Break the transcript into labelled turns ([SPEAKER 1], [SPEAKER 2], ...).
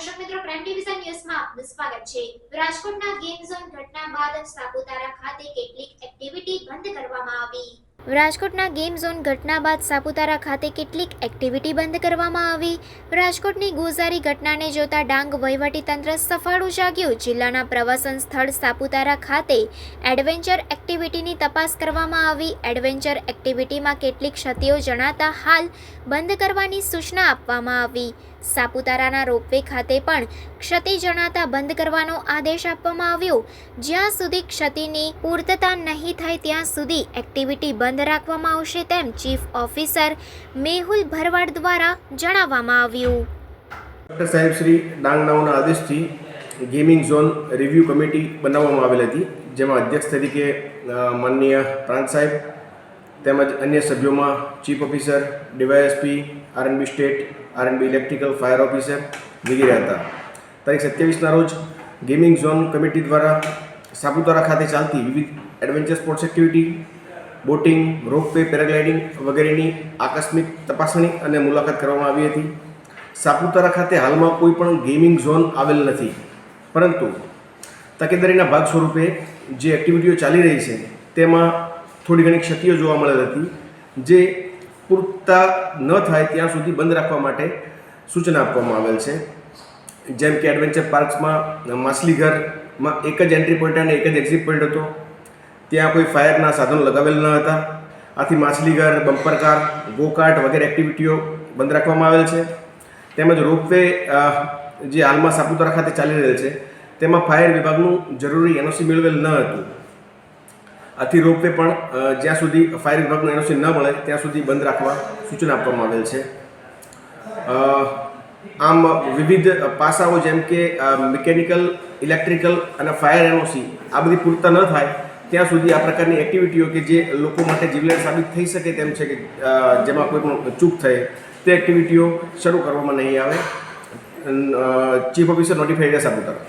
[SPEAKER 1] Prime division ન્યૂઝમાં આપનું સ્વાગત છે. રાજકોટના ગેમ ઝોન ઘટના બાદ સાપુતારા ખાતે કેટલીક એક્ટિવિટી બંધ કરવામાં આવી. રાજકોટના ગેમ ઝોન ઘટના બાદ સાપુતારા ખાતે કેટલીક એક્ટિવિટી બંધ કરવામાં આવી. રાજકોટની ગુજારી ઘટનાને જોતા ડાંગ વહીવટીતંત્ર સફાળું જાગ્યું. જિલ્લાના પ્રવાસન સ્થળ સાપુતારા ખાતે એડવેન્ચર એક્ટિવિટીની તપાસ કરવામાં આવી. એડવેન્ચર એક્ટિવિટીમાં કેટલીક ક્ષતિઓ જણાતા હાલ બંધ કરવાની સૂચના આપવામાં આવી. સાપુતારાના રોપવે ખાતે પણ ક્ષતિ જણાતા બંધ કરવાનો આદેશ આપવામાં આવ્યો. જ્યાં સુધી ક્ષતિની પૂર્તતા નહીં થાય ત્યાં સુધી એક્ટિવિટી બંધ રાખવામાં આવશે તેમ ચીફ ઓફિસર મેહુલ ભરવાડ દ્વારા જણાવવામાં આવ્યું.
[SPEAKER 2] ડૉક્ટર સાહેબ શ્રી ડાંગનાઓના આદેશથી ગેમિંગ ઝોન રિવ્યૂ કમિટી બનાવવામાં આવેલ હતી, જેમાં અધ્યક્ષ તરીકે માનનીય પ્રાંત સાહેબ તેમજ અન્ય સભ્યોમાં chief officer, DYSP, RNB state, RNB electrical, fire officer વગેરે હતા. તારીખ સત્યાવીસના રોજ ગેમિંગ ઝોન કમિટી દ્વારા સાપુતારા ખાતે ચાલતી વિવિધ adventure sports activity boating ropeway paragliding વગેરેની આકસ્મિક તપાસણી અને મુલાકાત કરવામાં આવી હતી. સાપુતારા ખાતે હાલમાં કોઈ પણ ગેમિંગ ઝોન આવેલ નથી. પરંતુ તકેદારીના ભાગ સ્વરૂપે જે એક્ટિવિટીઓ ચાલી રહી છે, તેમાં થોડી ઘણી ક્ષતિઓ જોવા મળેલ હતી, જે પૂરતા ન થાય ત્યાં સુધી બંધ રાખવા માટે સૂચના આપવામાં આવેલ છે. જેમ કે એડવેન્ચર પાર્ક્સમાં માછલીઘરમાં એક જ એન્ટ્રી પોઈન્ટ અને એક જ એક્ઝિટ પોઈન્ટ હતો. ત્યાં કોઈ ફાયરના સાધનો લગાવેલ ન હતા. આથી માછલીઘર બમ્પર કાર ગોકાર્ટ વગેરે એક્ટિવિટીઓ બંધ રાખવામાં આવેલ છે. તેમજ રોપવે જે હાલમાં સાપુતારા ખાતે ચાલી રહેલ છે, તેમાં ફાયર વિભાગનું જરૂરી એનઓસી મેળવેલ ન હતું. આથી રોપવે પણ જ્યાં સુધી ફાયર વિભાગનું એનઓસી ન મળે, ત્યાં સુધી બંધ રાખવા સૂચના આપવામાં આવેલ છે. આમ વિવિધ પાસાઓ જેમ કે મિકેનિકલ, ઇલેક્ટ્રિકલ અને ફાયર એનઓસી આ બધી પૂરતા ન થાય ત્યાં સુધી આ પ્રકારની એક્ટિવિટીઓ કે જે લોકો માટે જીવલેણ સાબિત થઈ શકે તેમ છે કે જેમાં કોઈ પણ ચૂક થાય, તે એક્ટિવિટીઓ શરૂ કરવામાં નહીં આવે. Chief officer notified Saputara